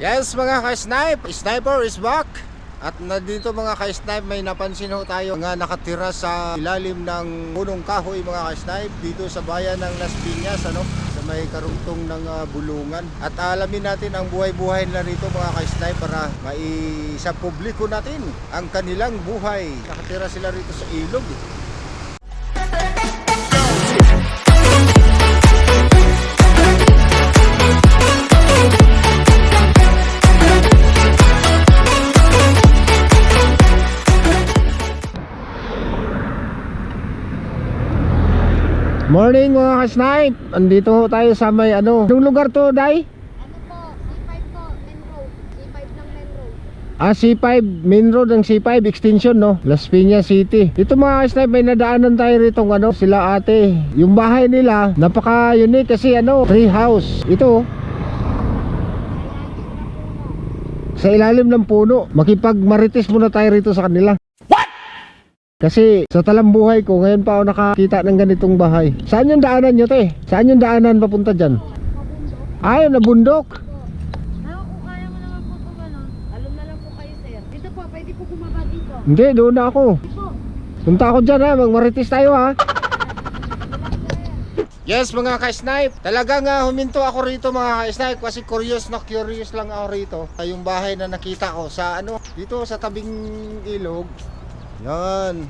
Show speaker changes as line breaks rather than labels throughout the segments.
Yes mga ka-snipe, sniper is back. At nandito mga ka-snipe, may napansin ho tayo nga nakatira sa ilalim ng punong kahoy mga ka-snipe dito sa bayan ng Las Piñas, ano, sa may karugtong ng ah, bulungan. At alamin natin ang buhay-buhay nila rito mga ka-snipe para maisa publiko natin ang kanilang buhay. Nakatira sila rito sa ilog. Morning mga ka-snipe! Andito ho tayo sa may ano. Anong lugar to, Day?
Ano po? C5 po, main road. C5 ng main road.
Ah, C5, main road ng C5 extension, no? Las Piñas City. Ito mga ka-snipe, may nadaanan tayo rito ano, sila ate. Yung bahay nila, napaka-unique kasi ano, tree house. Ito, oh. sa ilalim ng puno. Makipag-marites muna tayo rito sa kanila. Kasi sa talambuhay ko, ngayon pa ako nakakita ng ganitong bahay. Saan yung daanan nyo, te? Saan yung daanan papunta dyan? Ay, na bundok.
Po. Ano na lang po kayo sir. Dito po, pwede po bumaba dito.
Hindi, doon na ako. Punta ako dyan ha, magmarites tayo ha. Yes mga ka-snipe, talagang uh, huminto ako rito mga ka-snipe kasi curious na curious lang ako rito. Yung bahay na nakita ko sa ano, dito sa tabing ilog. Yan.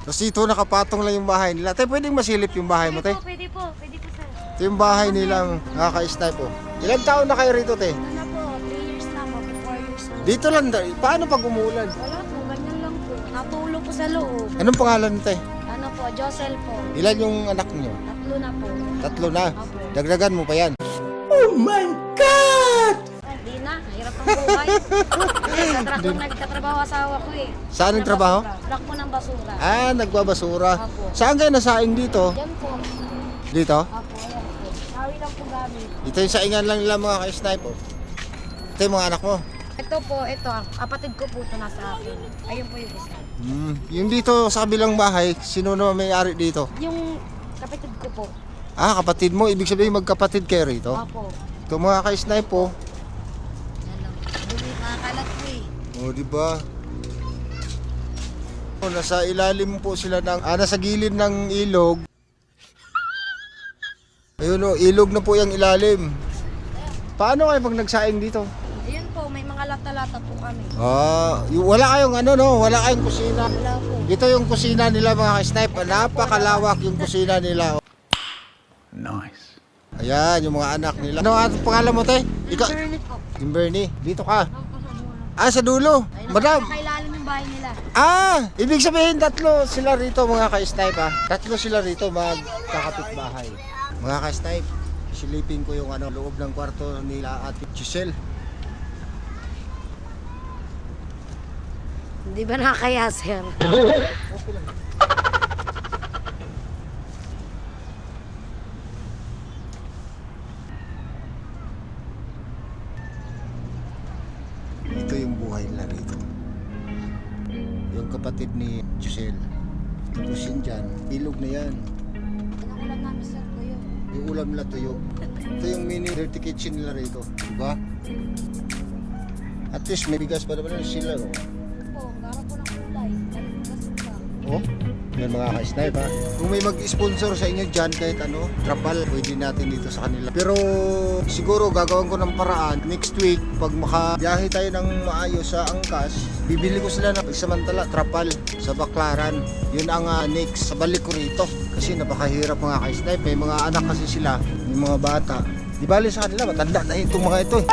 Tapos dito nakapatong lang yung bahay nila. Te, pwedeng masilip yung bahay mo, te.
Pwede po, pwede po, pwede po sir.
Ito yung bahay nilang mga ka-snipe oh. Ilang taon na kayo rito, te?
Ano na po, 3 years na po, 4 years na.
Dito lang, da- paano pag umulan?
Wala po, ganyan lang po. Natulog po sa loob.
Anong pangalan te?
Ano po, Josel po.
Ilan yung anak niyo?
Tatlo na po.
Tatlo na.
Opo.
Dagdagan mo pa yan.
Hindi na, hirap ang buhay. Kasi sa truck lang nagkatrabaho asawa ko eh.
Saan ang trabaho?
Truck po ng basura.
Ah, nagbabasura.
Opo.
Saan kayo nasaing dito?
Yan po.
Dito?
Apo, yan po. Sawi lang po gamit.
Ito yung saingan lang nila mga ka-snipe oh. Ito yung mga anak mo.
Ito po, ito. Kapatid ko po ito nasa akin. Ayun po yung isa.
Hmm. Yung dito sa kabilang bahay, sino naman may-ari dito?
Yung kapatid ko po.
Ah, kapatid mo. Ibig sabihin magkapatid kayo rito?
Apo.
Ito mga ka-snipe.
Yan lang. Makakalat po eh.
Oh, di ba? Oh, nasa ilalim po sila ng ah, nasa gilid ng ilog. Ayun oh, ilog na po yung ilalim. Paano kayo pag nagsaing dito?
Ayun po, may mga lata-lata po kami.
Ah, y- wala kayong ano no, wala kayong kusina.
Wala po.
Ito yung kusina nila mga ka-snipe. Napakalawak yung kusina nila.
Nice.
Ayan, yung mga anak nila. Ano ang pangalan mo, te? Ikaw,
Burnett po.
Kimberly, dito ka.
Ako po sa dulo.
Ah, sa dulo.
Ayun,
Madam.
Nakailalim yung bahay nila.
Ah, ibig sabihin tatlo sila rito mga ka-snipe ha. Tatlo sila rito magkakapit bahay. Mga ka-snipe, silipin ko yung ano, loob ng kwarto nila at Giselle.
Hindi ba nakakaya, sir?
tuyo. Ito yung mini dirty kitchen nila rito. Diba? At least may bigas pa naman sila. Oh.
Po, gara po ng kulay.
Oh, yan mga ka-snipe ha. Kung may mag-sponsor sa inyo dyan kahit ano, trapal, pwede natin dito sa kanila. Pero siguro gagawin ko ng paraan next week pag makabiyahe tayo ng maayos sa Angkas, bibili ko sila ng pagsamantala trapal sa Baklaran. Yun ang ah, next sa balik ko rito. Kasi napakahirap mga ka-snipe. May mga anak kasi sila, may mga bata. Di bali sa kanila, matanda na itong mga ito. eh.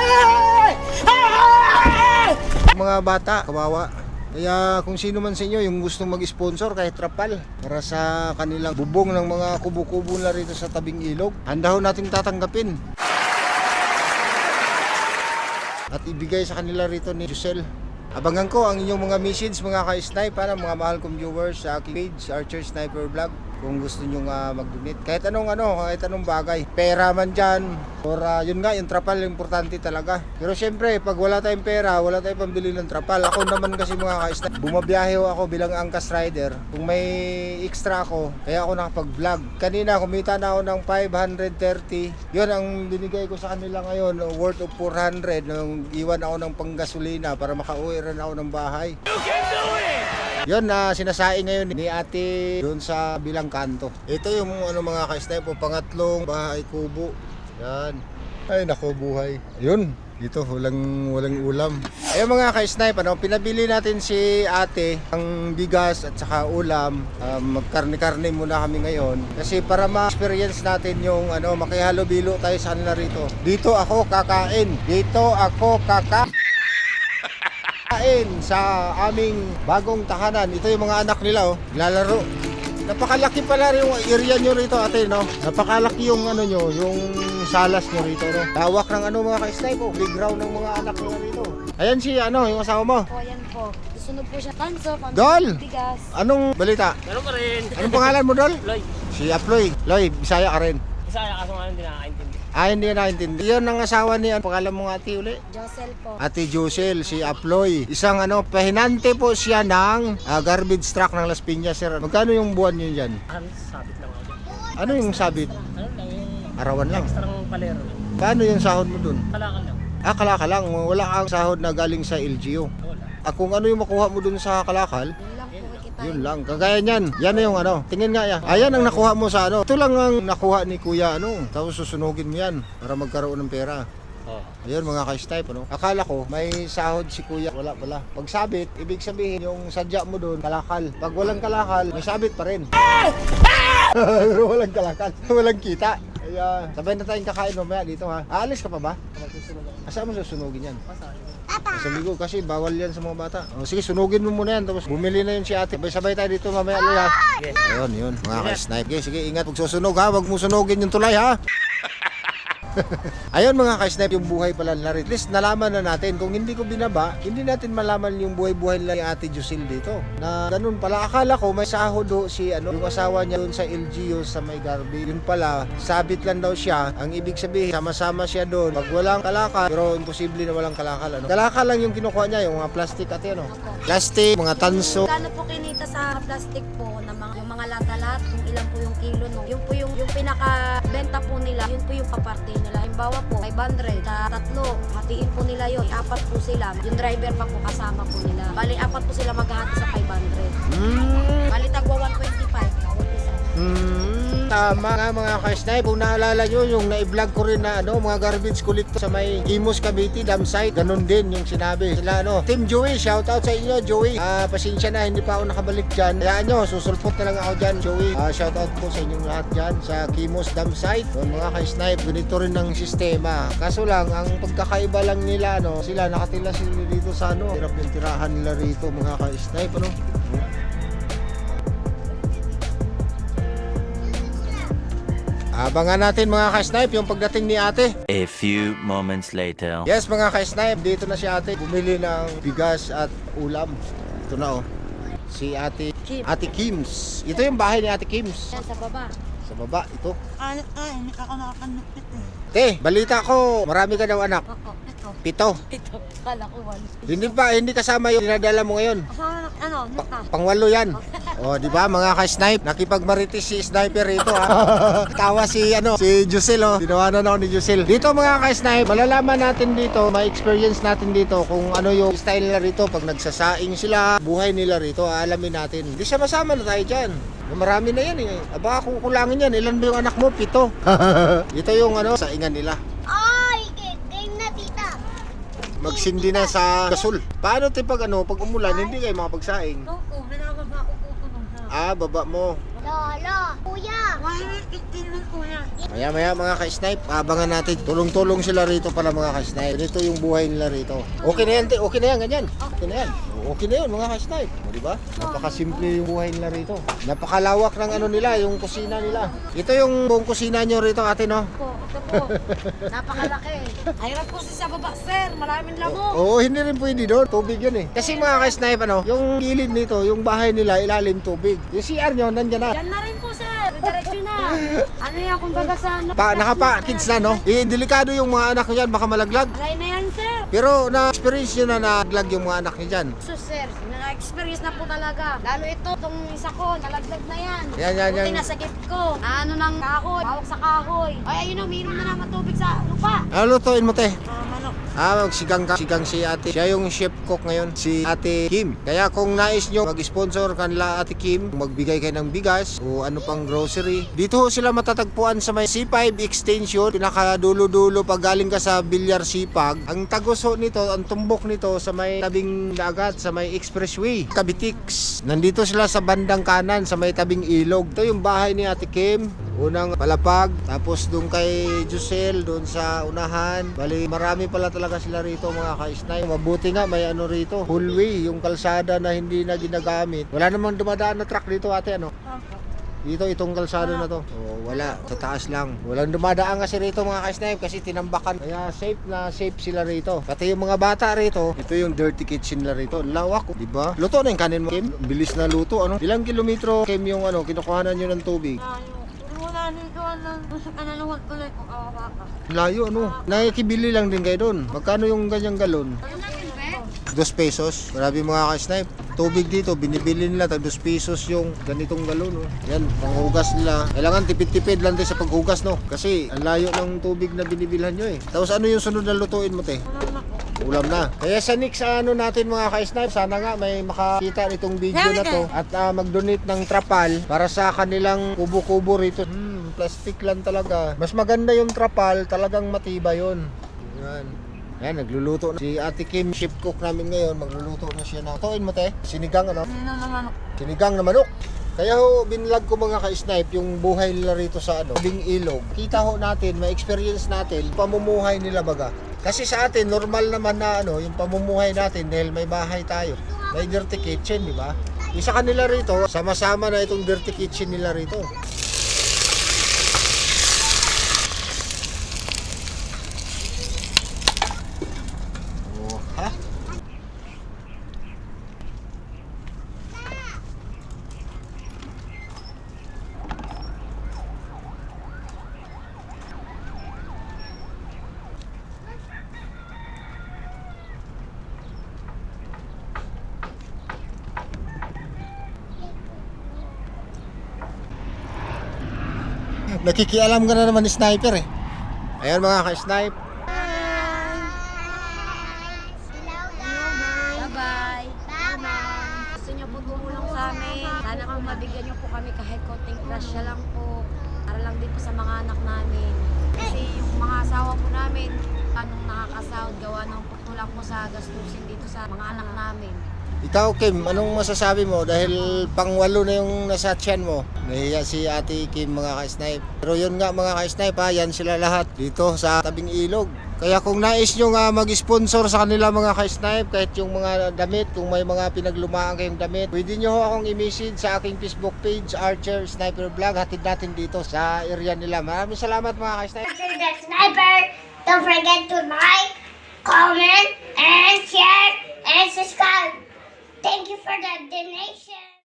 Mga bata, kawawa. Kaya kung sino man sa inyo yung gustong mag-sponsor kahit trapal para sa kanilang bubong ng mga kubo-kubo na rito sa tabing ilog, handa ho nating tatanggapin. At ibigay sa kanila rito ni Giselle. Abangan ko ang inyong mga message mga ka-snipe para mga mahal kong viewers sa aking page, Archer Sniper Vlog. Kung gusto nyo nga mag-donate. Kahit anong ano, kahit anong bagay. Pera man dyan, or ah, yun nga, yung trapal, importante talaga. Pero syempre, pag wala tayong pera, wala tayong pambili ng trapal. Ako naman kasi mga ka bumabiyahe ako bilang angkas rider. Kung may extra ako, kaya ako nakapag-vlog. Kanina, kumita na ako ng 530. Yun ang binigay ko sa kanila ngayon, worth of 400. Nung iwan ako ng panggasolina para makauwi rin ako ng bahay. Yun na sinasaing ngayon ni ate doon sa bilang kanto. Ito yung ano mga ka-snipe, pangatlong bahay kubo. Yan. Ay nako buhay. Ayun. Dito walang walang ulam. Ayun mga ka-snipe, ano, pinabili natin si ate ang bigas at saka ulam. Um, magkarne-karne muna kami ngayon kasi para ma-experience natin yung ano, makihalo-bilo tayo sa kanila rito. Dito ako kakain. Dito ako kakain kain sa aming bagong tahanan. Ito yung mga anak nila, oh. Lalaro. Napakalaki pala rin yung area nyo rito, ate, no? Napakalaki yung ano nyo, yung salas nyo rito, no? Hawak ng ano mga ka-snipe, oh. Playground ng mga anak nila rito. Ayan si, ano, yung asawa mo.
Po, yan po. Susunod po siya. Tanso, pang
Dol!
bigas.
Anong balita?
Meron pa rin.
Anong pangalan mo, Dol?
Loy,
Si Aploy. Loy, Bisaya ka rin.
isa kaya kaso nga hindi nakakaintindi.
Ah, hindi na naintindi. Yun ang asawa ni, ang pangalan mo nga, ate, uli?
Josel po.
Ate Josel, si Aploy. Isang ano, pahinante po siya ng ah, garbage truck ng Las Piñas, sir. Magkano yung buwan niyo dyan?
Ano, sabit lang ako.
Ano yung sabit?
Ano lang yung
Arawan lang.
extra ng palero.
Paano yung sahod mo dun?
Kalakal lang.
Ah, kalakal lang. Wala kang sahod na galing sa LGU.
Wala.
Ah, kung ano yung makuha mo dun sa kalakal,
Yun lang po kita.
Yun lang. Kagaya niyan. Yan na yung ano. Tingin nga yan. Ayan ang nakuha mo sa ano. Ito lang ang nakuha ni kuya ano. Tapos susunugin mo yan para magkaroon ng pera.
Oh.
Ayun mga ka-stipe ano. Akala ko may sahod si kuya. Wala pala. Pag sabit, ibig sabihin yung sadya mo doon kalakal. Pag walang kalakal, may sabit pa rin. Pero walang kalakal. Walang kita. Kaya sabay na tayong kakain mamaya dito ha. Aalis ka pa ba? Asa mo susunugin yan? Sa ligo kasi bawal yan sa mga bata. O, sige, sunugin mo muna yan. Tapos bumili na yun si ate. Sabay-sabay tayo dito mamaya ha.
Yes.
Ayun, yun. Mga ka-snipe. Okay, sige, ingat. Pag susunog ha, wag mo sunugin yung tulay ha. Ayun mga ka-snipe, yung buhay pala rin. At least nalaman na natin. Kung hindi ko binaba, hindi natin malaman yung buhay-buhay nila ni Ate Josil dito. Na ganun pala. Akala ko may sahod ho si ano, yung asawa niya doon sa LGU sa may Garby. Yun pala, sabit lang daw siya. Ang ibig sabihin, sama-sama siya doon. Pag walang kalakal, pero imposible na walang kalakal. Ano? Kalakal lang yung kinukuha niya, yung mga plastic at ano. Plastic, mga tanso.
Kano po kinita sa plastic po na mga, yung mga lata-lat, kung ilan po yung kilo no. Yun po yung, yung pinaka-benta po nila, yun po yung kaparte nila. Halimbawa po, 500, sa tatlo, hatiin po nila yun. Apat po sila. Yung driver pa po kasama po nila. Bali, apat po sila maghahati sa 500.
Mm.
Bali, tagwa 125. Bawat isa.
Hmm, tama nga mga ka-snipe. Kung naalala nyo, yung na-vlog ko rin na ano, mga garbage collector sa may Imus Cavite dam site. Ganun din yung sinabi. Sila ano, Team Joey, shout out sa inyo Joey. Ah, pasensya na, hindi pa ako nakabalik dyan. Kaya nyo, susulpot na lang ako dyan Joey. Ah, shout out po sa inyong lahat dyan sa Kimos dam site. Yung mga ka-snipe, ganito rin ng sistema. Kaso lang, ang pagkakaiba lang nila, ano, sila nakatila sila dito sa ano. Hirap yung tirahan nila rito mga ka-snipe, ano. Abangan natin mga ka-snipe yung pagdating ni ate.
A few moments later.
Yes mga ka-snipe, dito na si ate. Bumili ng bigas at ulam. Ito na oh. Si ate,
Kim.
ate Kims. Ito yung bahay ni ate Kims.
Yan sa baba.
Sa baba, ito.
Ano ay, hindi ako nakakanupit eh.
Te, balita ko, marami ka daw anak.
Oo, ito.
Pito.
Ito. Kala ko one.
Hindi pa, hindi kasama yung dinadala mo ngayon.
Kasama ano, nita.
Pangwalo yan. O, di ba mga ka-snipe? Nakipagmaritis si sniper rito ha. Tawa si ano, si Jusel oh. Tinawanan ako ni Jusel. Dito mga ka-snipe, malalaman natin dito, ma-experience natin dito kung ano yung style nila rito pag nagsasaing sila, buhay nila rito, alamin natin. Di siya masama na tayo diyan. Marami na yan eh. Aba, kung kulangin yan, ilan ba yung anak mo? Pito. Ito yung ano, saingan nila.
Ay, game na tita.
Magsindi na sa gasol. Paano te pag ano, pag umulan, hindi kayo makapagsaing?
Oo, binababa ko po ko nung sa.
Ah, baba mo.
Lolo, kuya. Why mo kuya?
Maya maya mga ka-snipe, abangan natin. Tulong-tulong sila rito para mga ka-snipe. Ganito yung buhay nila rito. Okay na yan, te. okay na yan, ganyan. Okay na yan. Okay na yun mga ka-snipe. O, di ba? Napakasimple yung buhay nila rito. Napakalawak ng ano nila, yung kusina nila. Ito yung buong kusina nyo rito, ate, no?
po, ito po. Napakalaki. Hirap po si sa baba, sir. Maraming lamok.
Oo, hindi rin pwede doon. Tubig yun eh. Kasi mga ka-snipe, ano, yung gilid nito, yung bahay nila, ilalim tubig. Yung CR nyo, nandyan na.
Yan na rin po, sir. Diretso na. Ano yan, kumbaga sa ano?
Pa, nakapa, kids na, no? Eh, delikado yung mga anak dyan, baka malaglag.
Alay na yan, sir.
Pero na-experience nyo na nalaglag yung mga anak nyo dyan.
So, sir, na-experience na po talaga. Lalo ito, itong isa ko, nalaglag na yan.
Yan, yan,
Buti
yan.
na sa gift ko. Ano ng kahoy, bawak sa kahoy. Ay, ayun na, umiinom na naman tubig sa lupa.
Ano lutuin mo, te?
Ah, manok.
Ah, magsigang ka. Sigang si ate. Siya yung chef cook ngayon, si ate Kim. Kaya kung nais nyo mag-sponsor kanila ate Kim, magbigay kayo ng bigas o ano pang grocery. Dito sila matatagpuan sa may C5 extension, pinakadulo-dulo pag galing ka sa Bilyar Sipag. Ang tagos ho nito, ang tumbok nito sa may tabing dagat, sa may expressway, Cavitex. Nandito sila sa bandang kanan, sa may tabing ilog. Ito yung bahay ni ate Kim. Unang palapag, tapos doon kay Jusel, doon sa unahan. Bali, marami pala talaga sila rito mga ka-snay. Mabuti nga, may ano rito, hallway, yung kalsada na hindi na ginagamit. Wala namang dumadaan na truck dito ate, ano? Dito, itong kalsada na to. Oh, wala. Sa taas lang. Walang dumadaan kasi rito mga ka-snipe kasi tinambakan. Kaya safe na safe sila rito. Pati yung mga bata rito, ito yung dirty kitchen nila rito. Lawak, di ba? Luto na yung kanin mo, Kim. Bilis na luto, ano? Ilang kilometro, Kim, yung ano, kinukuhanan nyo ng tubig?
Wala nito lang. Gusto ka na luwag ko lang kung kawawa ka.
Layo, ano? Nakikibili lang din kayo doon. Magkano yung ganyang galon? Dos pesos. Grabe mga ka-snipe. Tubig dito, binibili nila tag dos pesos yung ganitong galon. Oh. Yan, panghugas nila. Kailangan tipid-tipid lang din sa paghugas, no? Kasi ang layo ng tubig na binibilhan nyo eh. Tapos ano yung sunod na lutuin mo, te? Ulam na. Kaya sa next ano natin mga ka-snipe, sana nga may makakita nitong video na to at ah, mag-donate ng trapal para sa kanilang kubo-kubo rito. Hmm, plastic lang talaga. Mas maganda yung trapal, talagang matibay yun. Yan. Yan, nagluluto na. Si Ate Kim, chef cook namin ngayon, magluluto na siya ng... Tuin mo, te? Sinigang, ano? Sinigang na manok. Kaya ho, binlog ko mga ka-snipe yung buhay nila rito sa ano, Bing Ilog. Kita ho natin, ma-experience natin, pamumuhay nila baga. Kasi sa atin, normal naman na ano, yung pamumuhay natin dahil may bahay tayo. May dirty kitchen, di ba? Isa kanila rito, sama-sama na itong dirty kitchen nila rito. Oh, ha? Nakikialam ka na naman ni sniper eh. Ayan mga ka-snipe.
Bye-bye. Gusto niyo po tumulong sa amin. Sana kung mabigyan niyo po kami kahit konting grasya lang po. Para lang din po sa mga anak namin. Kasi mga asawa po namin, anong nakakasahod, gawa ng po lang po sa gastusin dito sa mga anak namin.
Ikaw Kim, anong masasabi mo dahil pangwalo na yung nasa tiyan mo? Nahiya si Ate Kim mga ka-snipe. Pero yun nga mga ka-snipe ha, yan sila lahat dito sa tabing ilog. Kaya kung nais nyo nga mag-sponsor sa kanila mga ka-snipe, kahit yung mga damit, kung may mga pinaglumaan kayong damit, pwede nyo ho akong i-message sa aking Facebook page, Archer Sniper Vlog. Hatid natin dito sa area nila. Maraming salamat mga ka-snipe.
After the sniper, don't forget to like, comment, and share, and subscribe. Thank you for the donation.